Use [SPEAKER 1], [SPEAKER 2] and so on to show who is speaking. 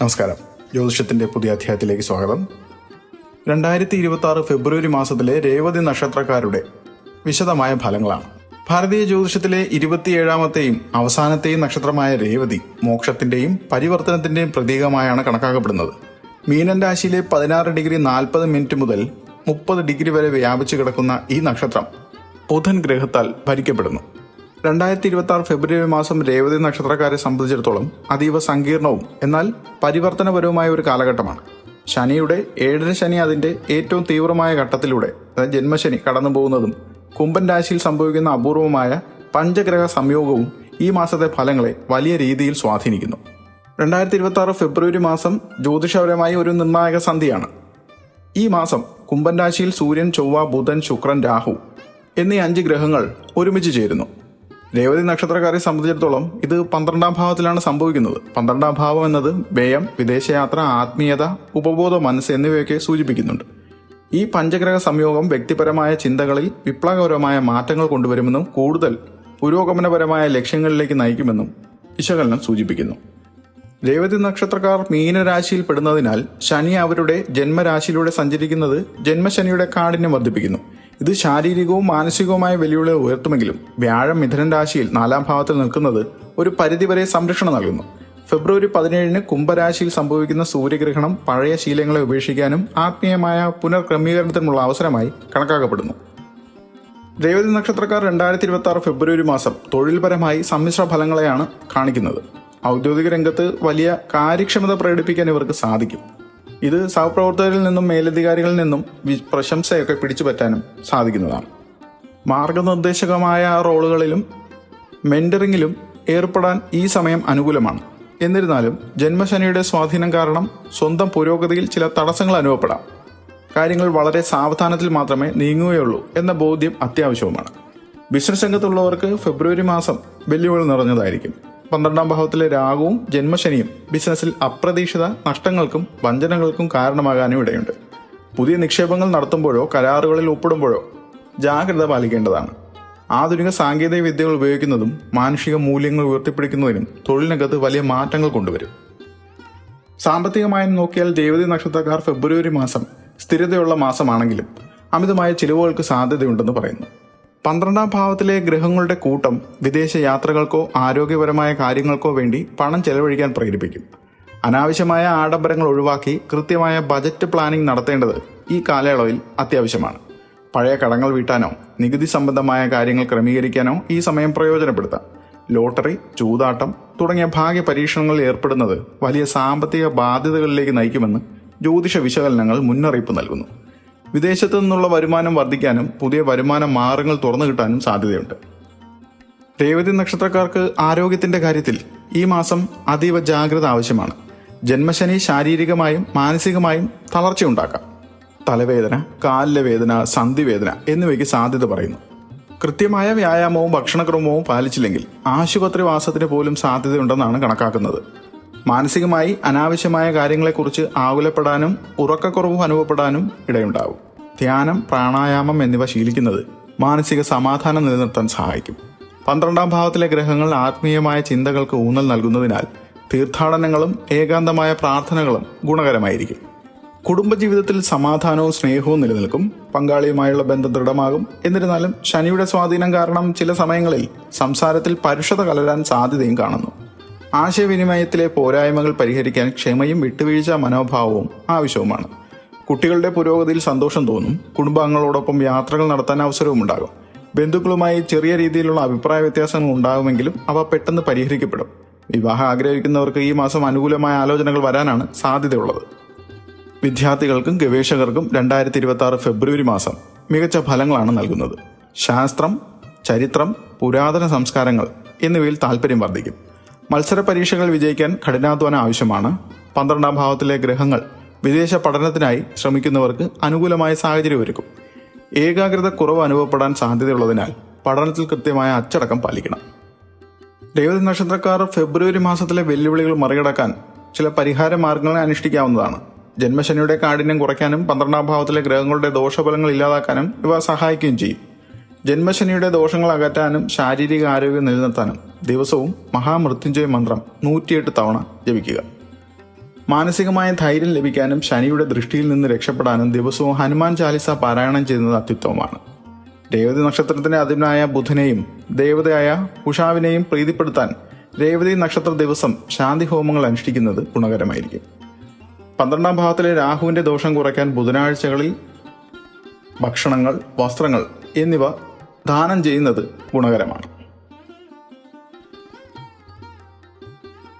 [SPEAKER 1] നമസ്കാരം. ജ്യോതിഷത്തിന്റെ പുതിയ അധ്യായത്തിലേക്ക് സ്വാഗതം. രണ്ടായിരത്തി ഇരുപത്തി ആറ് ഫെബ്രുവരി മാസത്തിലെ രേവതി നക്ഷത്രക്കാരുടെ വിശദമായ ഫലങ്ങളാണ്. ഭാരതീയ ജ്യോതിഷത്തിലെ ഇരുപത്തിയേഴാമത്തെയും അവസാനത്തെയും നക്ഷത്രമായ രേവതി മോക്ഷത്തിന്റെയും പരിവർത്തനത്തിന്റെയും പ്രതീകമായാണ് കണക്കാക്കപ്പെടുന്നത്. മീനൻ രാശിയിലെ പതിനാറ് ഡിഗ്രി നാൽപ്പത് മിനിറ്റ് മുതൽ മുപ്പത് ഡിഗ്രി വരെ വ്യാപിച്ചു കിടക്കുന്ന ഈ നക്ഷത്രം ബുധൻ ഗ്രഹത്താൽ ഭരിക്കപ്പെടുന്നു. രണ്ടായിരത്തി ഇരുപത്തി ആറ് ഫെബ്രുവരി മാസം രേവതി നക്ഷത്രക്കാരെ സംബന്ധിച്ചിടത്തോളം അതീവ സങ്കീർണവും എന്നാൽ പരിവർത്തനപരവുമായ ഒരു കാലഘട്ടമാണ്. ശനിയുടെ ഏഴര ശനി അതിന്റെ ഏറ്റവും തീവ്രമായ ഘട്ടത്തിലൂടെ അതായത് ജന്മശനി കടന്നു പോകുന്നതും കുംഭൻ രാശിയിൽ സംഭവിക്കുന്ന അപൂർവമായ പഞ്ചഗ്രഹ സംയോഗവും ഈ മാസത്തെ ഫലങ്ങളെ വലിയ രീതിയിൽ സ്വാധീനിക്കുന്നു. രണ്ടായിരത്തി ഇരുപത്തി ആറ് ഫെബ്രുവരി മാസം ജ്യോതിഷപരമായി ഒരു നിർണായക സന്ധിയാണ്. ഈ മാസം കുംഭൻ രാശിയിൽ സൂര്യൻ ചൊവ്വ ബുധൻ ശുക്രൻ രാഹു എന്നീ അഞ്ച് ഗ്രഹങ്ങൾ ഒരുമിച്ച് ചേരുന്നു. രേവതി നക്ഷത്രക്കാരെ സംബന്ധിച്ചിടത്തോളം ഇത് പന്ത്രണ്ടാം ഭാവത്തിലാണ് സംഭവിക്കുന്നത്. പന്ത്രണ്ടാം ഭാവം എന്നത് വ്യയം വിദേശയാത്ര ആത്മീയത ഉപബോധ മനസ്സ് എന്നിവയൊക്കെ സൂചിപ്പിക്കുന്നുണ്ട്. ഈ പഞ്ചഗ്രഹ സംയോഗം വ്യക്തിപരമായ ചിന്തകളിൽ വിപ്ലവകരമായ മാറ്റങ്ങൾ കൊണ്ടുവരുമെന്നും കൂടുതൽ പുരോഗമനപരമായ ലക്ഷ്യങ്ങളിലേക്ക് നയിക്കുമെന്നും വിശകലനം സൂചിപ്പിക്കുന്നു. രേവതി നക്ഷത്രക്കാർ മീനരാശിയിൽ പെടുന്നതിനാൽ ശനി അവരുടെ ജന്മരാശിയിലൂടെ സഞ്ചരിക്കുന്നത് ജന്മശനിയുടെ കാഠിന്യം വർദ്ധിപ്പിക്കുന്നു. ഇത് ശാരീരികവും മാനസികവുമായ വെല്ലുവിളി ഉയർത്തുമെങ്കിലും വ്യാഴം മിഥുനൻ രാശിയിൽ നാലാം ഭാവത്തിൽ നിൽക്കുന്നത് ഒരു പരിധിവരെ സംരക്ഷണം നൽകുന്നു. ഫെബ്രുവരി പതിനേഴിന് കുംഭരാശിയിൽ സംഭവിക്കുന്ന സൂര്യഗ്രഹണം പഴയ ശീലങ്ങളെ ഉപേക്ഷിക്കാനും ആത്മീയമായ പുനർക്രമീകരണത്തിനുമുള്ള അവസരമായി കണക്കാക്കപ്പെടുന്നു. രേവതി നക്ഷത്രക്കാർ രണ്ടായിരത്തി ഇരുപത്തി ആറ് ഫെബ്രുവരി മാസം തൊഴിൽപരമായി സമ്മിശ്ര ഫലങ്ങളെയാണ് കാണിക്കുന്നത്. ഔദ്യോഗിക രംഗത്ത് വലിയ കാര്യക്ഷമത പ്രകടിപ്പിക്കാൻ ഇവർക്ക് സാധിക്കും. ഇത് സഹപ്രവർത്തകരിൽ നിന്നും മേലധികാരികളിൽ നിന്നും പ്രശംസയൊക്കെ പിടിച്ചു പറ്റാനും സാധിക്കുന്നതാണ്. മാർഗനിർദ്ദേശകമായ റോളുകളിലും മെന്ററിങ്ങിലും ഏർപ്പെടാൻ ഈ സമയം അനുകൂലമാണ്. എന്നിരുന്നാലും ജന്മശനിയുടെ സ്വാധീനം കാരണം സ്വന്തം പുരോഗതിയിൽ ചില തടസ്സങ്ങൾ അനുഭവപ്പെടാം. കാര്യങ്ങൾ വളരെ സാവധാനത്തിൽ മാത്രമേ നീങ്ങുകയുള്ളൂ എന്ന ബോധ്യം അത്യാവശ്യവുമാണ്. ബിസിനസ് രംഗത്തുള്ളവർക്ക് ഫെബ്രുവരി മാസം വെല്ലുവിളി നിറഞ്ഞതായിരിക്കും. പന്ത്രണ്ടാം ഭാവത്തിലെ രാഗവും ജന്മശനിയും ബിസിനസ്സിൽ അപ്രതീക്ഷിത നഷ്ടങ്ങൾക്കും വഞ്ചനകൾക്കും കാരണമാകാനും ഇടയുണ്ട്. പുതിയ നിക്ഷേപങ്ങൾ നടത്തുമ്പോഴോ കരാറുകളിൽ ഒപ്പിടുമ്പോഴോ ജാഗ്രത പാലിക്കേണ്ടതാണ്. ആധുനിക സാങ്കേതിക വിദ്യകൾ ഉപയോഗിക്കുന്നതും മാനുഷിക മൂല്യങ്ങൾ ഉയർത്തിപ്പിടിക്കുന്നതിനും തൊഴിലിനകത്ത് വലിയ മാറ്റങ്ങൾ കൊണ്ടുവരും. സാമ്പത്തികമായി നോക്കിയാൽ ദേവതി നക്ഷത്രക്കാർ ഫെബ്രുവരി മാസം സ്ഥിരതയുള്ള മാസമാണെങ്കിലും അമിതമായ ചിലവുകൾക്ക് സാധ്യതയുണ്ടെന്ന് പറയുന്നു. പന്ത്രണ്ടാം ഭാവത്തിലെ ഗ്രഹങ്ങളുടെ കൂട്ടം വിദേശ യാത്രകൾക്കോ ആരോഗ്യപരമായ കാര്യങ്ങൾക്കോ വേണ്ടി പണം ചെലവഴിക്കാൻ പ്രേരിപ്പിക്കും. അനാവശ്യമായ ആഡംബരങ്ങൾ ഒഴിവാക്കി കൃത്യമായ ബജറ്റ് പ്ലാനിംഗ് നടത്തേണ്ടത് ഈ കാലയളവിൽ അത്യാവശ്യമാണ്. പഴയ കടങ്ങൾ വീട്ടാനോ നികുതി സംബന്ധമായ കാര്യങ്ങൾ ക്രമീകരിക്കാനോ ഈ സമയം പ്രയോജനപ്പെടുത്താം. ലോട്ടറി ചൂതാട്ടം തുടങ്ങിയ ഭാഗ്യ പരീക്ഷണങ്ങളിൽ ഏർപ്പെടുന്നത് വലിയ സാമ്പത്തിക ബാധ്യതകളിലേക്ക് നയിക്കുമെന്ന് ജ്യോതിഷ വിശകലനങ്ങൾ മുന്നറിയിപ്പ് നൽകുന്നു. വിദേശത്തു നിന്നുള്ള വരുമാനം വർദ്ധിക്കാനും പുതിയ വരുമാന മാർഗങ്ങൾ തുറന്നു കിട്ടാനും സാധ്യതയുണ്ട്. രേവതി നക്ഷത്രക്കാർക്ക് ആരോഗ്യത്തിന്റെ കാര്യത്തിൽ ഈ മാസം അതീവ ജാഗ്രത ആവശ്യമാണ്. ജന്മശനി ശാരീരികമായും മാനസികമായും തളർച്ചയുണ്ടാക്കാം. തലവേദന കാലിലെ വേദന സന്ധിവേദന എന്നിവയ്ക്ക് സാധ്യത പറയുന്നു. കൃത്യമായ വ്യായാമവും ഭക്ഷണക്രമവും പാലിച്ചില്ലെങ്കിൽ ആശുപത്രി വാസത്തിന് പോലും സാധ്യതയുണ്ടെന്നാണ് കണക്കാക്കുന്നത്. മാനസികമായി അനാവശ്യമായ കാര്യങ്ങളെക്കുറിച്ച് ആകുലപ്പെടാനും ഉറക്കക്കുറവും അനുഭവപ്പെടാനും ഇടയുണ്ടാവും. ധ്യാനം പ്രാണായാമം എന്നിവ ശീലിക്കുന്നത് മാനസിക സമാധാനം നിലനിർത്താൻ സഹായിക്കും. പന്ത്രണ്ടാം ഭാവത്തിലെ ഗ്രഹങ്ങൾ ആത്മീയമായ ചിന്തകൾക്ക് ഊന്നൽ നൽകുന്നതിനാൽ തീർത്ഥാടനങ്ങളും ഏകാന്തമായ പ്രാർത്ഥനകളും ഗുണകരമായിരിക്കും. കുടുംബജീവിതത്തിൽ സമാധാനവും സ്നേഹവും നിലനിൽക്കും പങ്കാളിയുമായുള്ള ബന്ധം ദൃഢമാകും. എന്നിരുന്നാലും ശനിയുടെ സ്വാധീനം കാരണം ചില സമയങ്ങളിൽ സംസാരത്തിൽ പരുഷത കലരാൻ സാധ്യതയും കാണുന്നു. ആശയവിനിമയത്തിലെ പോരായ്മകൾ പരിഹരിക്കാൻ ക്ഷമയും വിട്ടുവീഴ്ച മനോഭാവവും ആവശ്യവുമാണ്. കുട്ടികളുടെ പുരോഗതിയിൽ സന്തോഷം തോന്നും. കുടുംബാംഗങ്ങളോടൊപ്പം യാത്രകൾ നടത്താൻ അവസരവും ഉണ്ടാകും ബന്ധുക്കളുമായി ചെറിയ രീതിയിലുള്ള അഭിപ്രായ വ്യത്യാസങ്ങൾ ഉണ്ടാകുമെങ്കിലും അവ പെട്ടെന്ന് പരിഹരിക്കപ്പെടും. വിവാഹം ആഗ്രഹിക്കുന്നവർക്ക് ഈ മാസം അനുകൂലമായ ആലോചനകൾ വരാനാണ് സാധ്യതയുള്ളത്. വിദ്യാർത്ഥികൾക്കും ഗവേഷകർക്കും രണ്ടായിരത്തി ഇരുപത്തി ആറ് ഫെബ്രുവരി മാസം മികച്ച ഫലങ്ങളാണ് നൽകുന്നത്. ശാസ്ത്രം ചരിത്രം പുരാതന സംസ്കാരങ്ങൾ എന്നിവയിൽ താല്പര്യം വർദ്ധിക്കും. മത്സര പരീക്ഷകൾ വിജയിക്കാൻ കഠിനാധ്വാനം ആവശ്യമാണ്. പന്ത്രണ്ടാം ഭാവത്തിലെ ഗ്രഹങ്ങൾ വിദേശ പഠനത്തിനായി ശ്രമിക്കുന്നവർക്ക് അനുകൂലമായ സാഹചര്യം ഒരുക്കും. ഏകാഗ്രത കുറവ് അനുഭവപ്പെടാൻ സാധ്യതയുള്ളതിനാൽ പഠനത്തിൽ കൃത്യമായ അച്ചടക്കം പാലിക്കണം. രേവതി നക്ഷത്രക്കാർ ഫെബ്രുവരി മാസത്തിലെ വെല്ലുവിളികൾ മറികടക്കാൻ ചില പരിഹാര മാർഗങ്ങളെ അനുഷ്ഠിക്കാവുന്നതാണ്. ജന്മശനിയുടെ കാഠിന്യം കുറയ്ക്കാനും പന്ത്രണ്ടാം ഭാവത്തിലെ ഗ്രഹങ്ങളുടെ ദോഷഫലങ്ങൾ ഇല്ലാതാക്കാനും ഇവ സഹായിക്കുകയും ചെയ്യും. ജന്മശനിയുടെ ദോഷങ്ങൾ അകറ്റാനും ശാരീരിക ആരോഗ്യം നിലനിർത്താനും ദിവസവും മഹാമൃത്യുഞ്ജയ മന്ത്രം നൂറ്റിയെട്ട് തവണ ജപിക്കുക. മാനസികമായ ധൈര്യം ലഭിക്കാനും ശനിയുടെ ദൃഷ്ടിയിൽ നിന്ന് രക്ഷപ്പെടാനും ദിവസവും ഹനുമാൻ ചാലിസ പാരായണം ചെയ്യുന്നത് അത്യുത്തമമാണ്. രേവതി നക്ഷത്രത്തിന്റെ അതിനായ ബുധനെയും ദേവതയായ ഉഷാവിനെയും പ്രീതിപ്പെടുത്താൻ രേവതി നക്ഷത്ര ദിവസം ശാന്തി ഹോമങ്ങൾ അനുഷ്ഠിക്കുന്നത് ഗുണകരമായിരിക്കും. പന്ത്രണ്ടാം ഭാവത്തിലെ രാഹുവിന്റെ ദോഷം കുറയ്ക്കാൻ ബുധനാഴ്ചകളിൽ ഭക്ഷണങ്ങൾ വസ്ത്രങ്ങൾ എന്നിവ ദാനം ചെയ്യുന്നത് ഗുണകരമാണ്.